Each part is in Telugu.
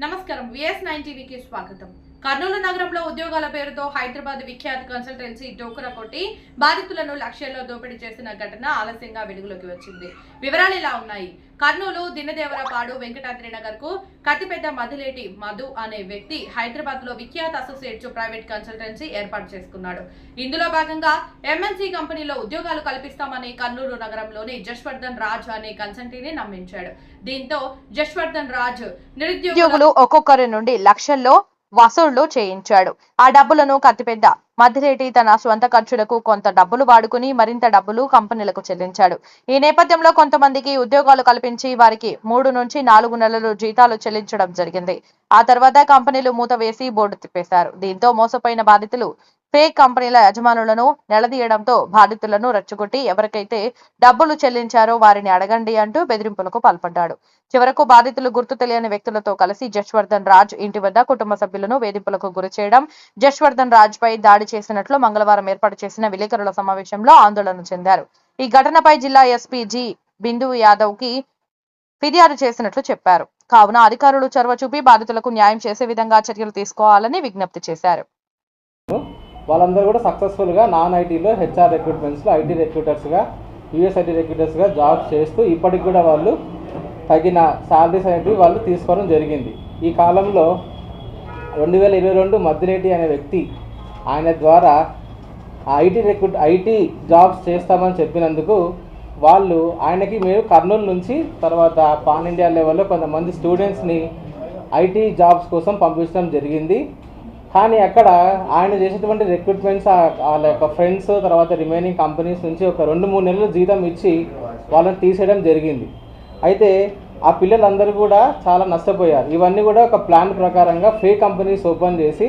నమస్కారం. విఎస్ నైన్ టీవీకి స్వాగతం. కర్నూలు నగరంలో ఉద్యోగాల పేరుతో హైదరాబాద్ విఖ్యాత కన్సల్టెన్సీ డోకుర కొట్టి బాధితులను లక్ష్యంలో దోపిడీ చేసిన ఘటన ఆలస్యంగా వెలుగులోకి వచ్చింది. వివరాలు ఇలా ఉన్నాయి. కర్నూలు దినదేవరపాడు వెంకటాద్రి నగర్కు కతిపెద్ద మదిలేటి మధు అనే వ్యక్తి హైదరాబాద్లో విఖ్యాత అసోసియేట్స్ ప్రైవేట్ కన్సల్టెన్సీ ఏర్పాటు చేసుకున్నాడు. ఇందులో భాగంగా ఎంఎన్సీ కంపెనీలో ఉద్యోగాలు కల్పిస్తామని కర్నూలు నగరంలోని జశ్వర్ధన్ రాజ్ అనే కన్సల్టీని నమ్మించాడు. దీంతో జశ్వర్ధన్ రాజ్ నిరుద్యోగులు ఒక్కొక్కరి నుండి లక్షల్లో వసూళ్ళు చేయించాడు. ఆ డబ్బులను కత్తిపెద్ద మధ్యరేటి తన స్వంత ఖర్చులకు కొంత డబ్బులు వాడుకుని మరింత డబ్బులు కంపెనీలకు చెల్లించాడు. ఈ నేపథ్యంలో కొంతమందికి ఉద్యోగాలు కల్పించి వారికి మూడు నుంచి నాలుగు నెలలు జీతాలు చెల్లించడం జరిగింది. ఆ తర్వాత కంపెనీలు మూత వేసి బోర్డు తిప్పేశారు. దీంతో మోసపోయిన బాధితులు ఫేక్ కంపెనీల యజమానులను నిలదీయడంతో బాధితులను రెచ్చగొట్టి ఎవరికైతే డబ్బులు చెల్లించారో వారిని అడగండి అంటూ బెదిరింపులకు పాల్పడ్డాడు. చివరకు బాధితులు గుర్తు తెలియని వ్యక్తులతో కలిసి జశ్వర్ధన్ రాజ్ ఇంటి వద్ద కుటుంబ సభ్యులను వేధింపులకు గురి చేయడం జశ్వర్ధన్ రాజ్ పై దాడి చేసినట్లు మంగళవారం ఏర్పాటు చేసిన విలేకరుల సమావేశంలో ఆందోళన చెందారు. ఈ ఘటనపై జిల్లా ఎస్పీ జి బిందు యాదవ్కి ఫిర్యాదు చేసినట్లు చెప్పారు. కావున అధికారులు చొరవ చూపి బాధితులకు న్యాయం చేసే విధంగా చర్యలు తీసుకోవాలని విజ్ఞప్తి చేశారు. వాళ్ళందరూ కూడా సక్సెస్ఫుల్గా నాన్ ఐటీలో హెచ్ఆర్ రిక్రూట్మెంట్స్లో ఐటీ రిక్రూటర్స్గా యూఎస్ఐటీ రిక్రూటర్స్గా జాబ్స్ చేస్తూ ఇప్పటికి కూడా వాళ్ళు తగిన శాలరీస్ అనేటివి వాళ్ళు తీసుకోవడం జరిగింది. ఈ కాలంలో రెండు వేల ఇరవై రెండు మద్దినేటి అనే వ్యక్తి ఆయన ద్వారా ఐటీ రిక్రూట్ ఐటీ జాబ్స్ చేస్తామని చెప్పినందుకు వాళ్ళు ఆయనకి మేము కర్నూలు నుంచి తర్వాత పాన్ ఇండియా లెవెల్లో కొంతమంది స్టూడెంట్స్ని ఐటీ జాబ్స్ కోసం పంపించడం జరిగింది. కానీ అక్కడ ఆయన చేసేటువంటి రిక్రూట్మెంట్స్ వాళ్ళ యొక్క ఫ్రెండ్స్ తర్వాత రిమైనింగ్ కంపెనీస్ నుంచి ఒక రెండు మూడు నెలలు జీతం ఇచ్చి వాళ్ళని తీసేయడం జరిగింది. అయితే ఆ పిల్లలందరూ కూడా చాలా నష్టపోయారు. ఇవన్నీ కూడా ఒక ప్లాన్ ప్రకారంగా ఫేక్ కంపెనీస్ ఓపెన్ చేసి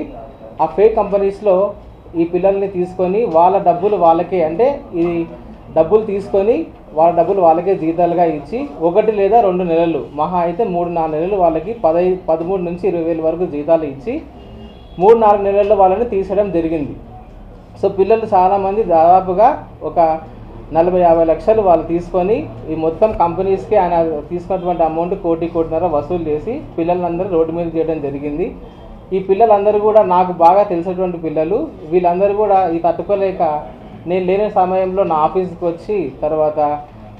ఆ ఫేక్ కంపెనీస్లో ఈ పిల్లల్ని తీసుకొని వాళ్ళ డబ్బులు వాళ్ళకే అంటే ఈ డబ్బులు తీసుకొని వాళ్ళ డబ్బులు వాళ్ళకే జీతాలుగా ఇచ్చి ఒకటి లేదా రెండు నెలలు మహా అయితే మూడు నాలుగు నెలలు వాళ్ళకి పదహైదు పదమూడు నుంచి ఇరవై వేల వరకు జీతాలు ఇచ్చి మూడు నాలుగు నెలల్లో వాళ్ళని తీసేయడం జరిగింది. సో పిల్లలు చాలామంది దాదాపుగా ఒక నలభై యాభై లక్షలు వాళ్ళు తీసుకొని ఈ మొత్తం కంపెనీస్కి ఆయన తీసుకున్నటువంటి అమౌంట్ కోటి కోటిన్నర వసూలు చేసి పిల్లలందరూ రోడ్డు మీద చేయడం జరిగింది. ఈ పిల్లలందరూ కూడా నాకు బాగా తెలిసినటువంటి పిల్లలు వీళ్ళందరూ కూడా ఈ తట్టుకోలేక నేను లేని సమయంలో నా ఆఫీస్కి వచ్చి తర్వాత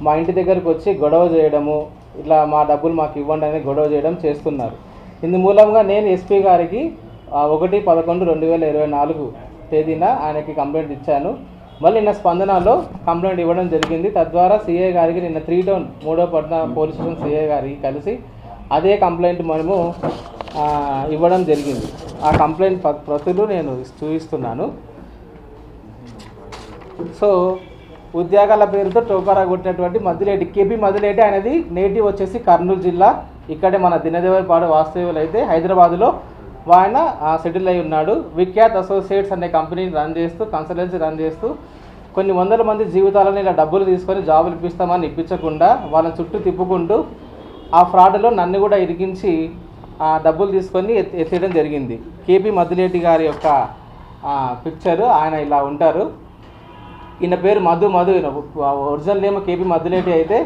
మా ఇంటి దగ్గరకు వచ్చి గొడవ చేయడము ఇట్లా మా డబ్బులు మాకు ఇవ్వండి అని గొడవ చేయడం చేస్తున్నారు. ఇందు మూలంగా నేను ఎస్పీ గారికి ఒకటి పదకొండు రెండు వేల ఇరవై నాలుగు తేదీన ఆయనకి కంప్లైంట్ ఇచ్చాను. మళ్ళీ నిన్న స్పందనలో కంప్లైంట్ ఇవ్వడం జరిగింది. తద్వారా సీఏ గారికి నిన్న త్రీ టౌన్ మూడో పట్న పోలీస్ స్టేషన్ సీఏ గారికి కలిసి అదే కంప్లైంట్ మనము ఇవ్వడం జరిగింది. ఆ కంప్లైంట్ ప్రతులు నేను చూపిస్తున్నాను. సో ఉద్యోగాల పేరుతో టోకారా కొట్టినటువంటి మద్దిలేటి కేపీ మద్దిలేటి అనేది నేటివ్ వచ్చేసి కర్నూలు జిల్లా. ఇక్కడే మన దినదేవరపాడు వాస్తవ్యులు అయితే హైదరాబాద్లో ఆయన సెటిల్ అయి ఉన్నాడు. విఖ్యాత్ అసోసియేట్స్ అనే కంపెనీని రన్ చేస్తూ కన్సల్టెన్సీ రన్ చేస్తూ కొన్ని వందల మంది జీవితాలను ఇలా డబ్బులు తీసుకొని జాబులు ఇప్పిస్తామని ఇప్పించకుండా వాళ్ళని చుట్టూ తిప్పుకుంటూ ఆ ఫ్రాడ్లో నన్ను కూడా ఇరిగించి ఆ డబ్బులు తీసుకొని ఎత్- ఎత్తేయడం జరిగింది. కేపీ మద్దిలేటి గారి యొక్క పిక్చరు ఆయన ఇలా ఉంటారు. ఈయన పేరు Madhu Madhu original name KP Madhuleti అయితే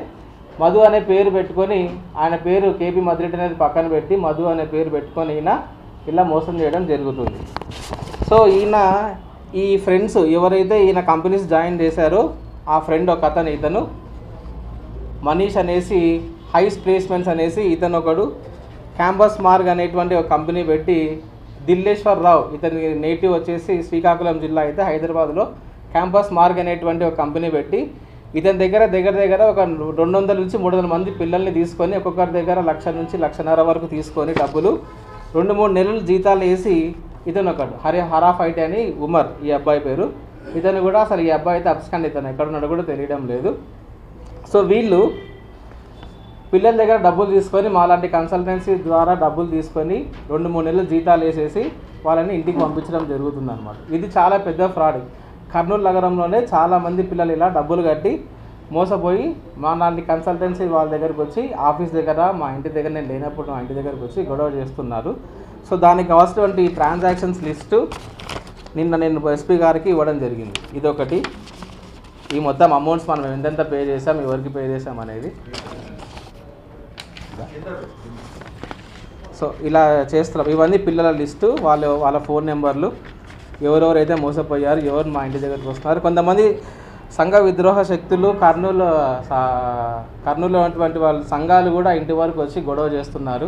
మధు అనే పేరు పెట్టుకొని ఆయన పేరు కేపీ మధులేటి అనేది పక్కన పెట్టి మధు అనే పేరు పెట్టుకొని ఈయన ఇలా మోసం చేయడం జరుగుతుంది. సో ఈయన ఈ ఫ్రెండ్స్ ఎవరైతే ఈయన కంపెనీస్ జాయిన్ చేశారో ఆ ఫ్రెండ్ ఒక అతను ఇతను. మనీష్ అనేసి హైస్ ప్లేస్మెంట్స్ అనేసి ఇతను ఒకడు. క్యాంపస్ మార్గ్ అనేటువంటి ఒక కంపెనీ పెట్టి దిల్లేశ్వర్ రావు ఇతని నేటివ్ వచ్చేసి శ్రీకాకుళం జిల్లా అయితే హైదరాబాద్లో క్యాంపస్ మార్గ్ అనేటువంటి ఒక కంపెనీ పెట్టి ఇతని దగ్గర దగ్గర దగ్గర ఒక రెండు వందల నుంచి మూడు వందల మంది పిల్లల్ని తీసుకొని ఒక్కొక్కరి దగ్గర లక్ష నుంచి లక్షన్నర వరకు తీసుకొని డబ్బులు రెండు మూడు నెలలు జీతాలు వేసి ఇతను ఒకడు. హరి హరా ఫైట్ అని ఉమర్ ఈ అబ్బాయి పేరు. ఇతను కూడా అసలు ఈ అబ్బాయి అయితే అప్స్కండ్ ఇతను. ఎక్కడ కూడా తెలియడం లేదు. సో వీళ్ళు పిల్లల దగ్గర డబ్బులు తీసుకొని మాలాంటి కన్సల్టెన్సీ ద్వారా డబ్బులు తీసుకొని రెండు మూడు నెలలు జీతాలు వేసేసి వాళ్ళని ఇంటికి పంపించడం జరుగుతుంది అనమాట ఇది చాలా పెద్ద ఫ్రాడ్. కర్నూలు నగరంలోనే చాలామంది పిల్లలు ఇలా డబ్బులు కట్టి మోసపోయి మా నాన్ని కన్సల్టెన్సీ వాళ్ళ దగ్గరకు వచ్చి ఆఫీస్ దగ్గర మా ఇంటి దగ్గర నేను లేనప్పుడు మా ఇంటి దగ్గరకు వచ్చి గొడవ చేస్తున్నారు. సో దానికి కావాల్సినటువంటి ట్రాన్సాక్షన్స్ లిస్టు నిన్న నేను ఎస్పీ గారికి ఇవ్వడం జరిగింది. ఇదొకటి. ఈ మొత్తం అమౌంట్స్ మనం ఎంతెంత పే చేసాం ఎవరికి పే చేసాం అనేది. సో ఇలా చేస్తున్నాం. ఇవన్నీ పిల్లల లిస్టు వాళ్ళు వాళ్ళ ఫోన్ నెంబర్లు. ఎవరెవరైతే మోసపోయారు ఎవరు మా ఇంటి దగ్గరికి వస్తున్నారు. కొంతమంది సంఘ విద్రోహ శక్తులు కర్నూలు కర్నూలు ఉన్నటువంటి వాళ్ళ సంఘాలు కూడా ఇంటి వరకు వచ్చి గొడవ చేస్తున్నారు.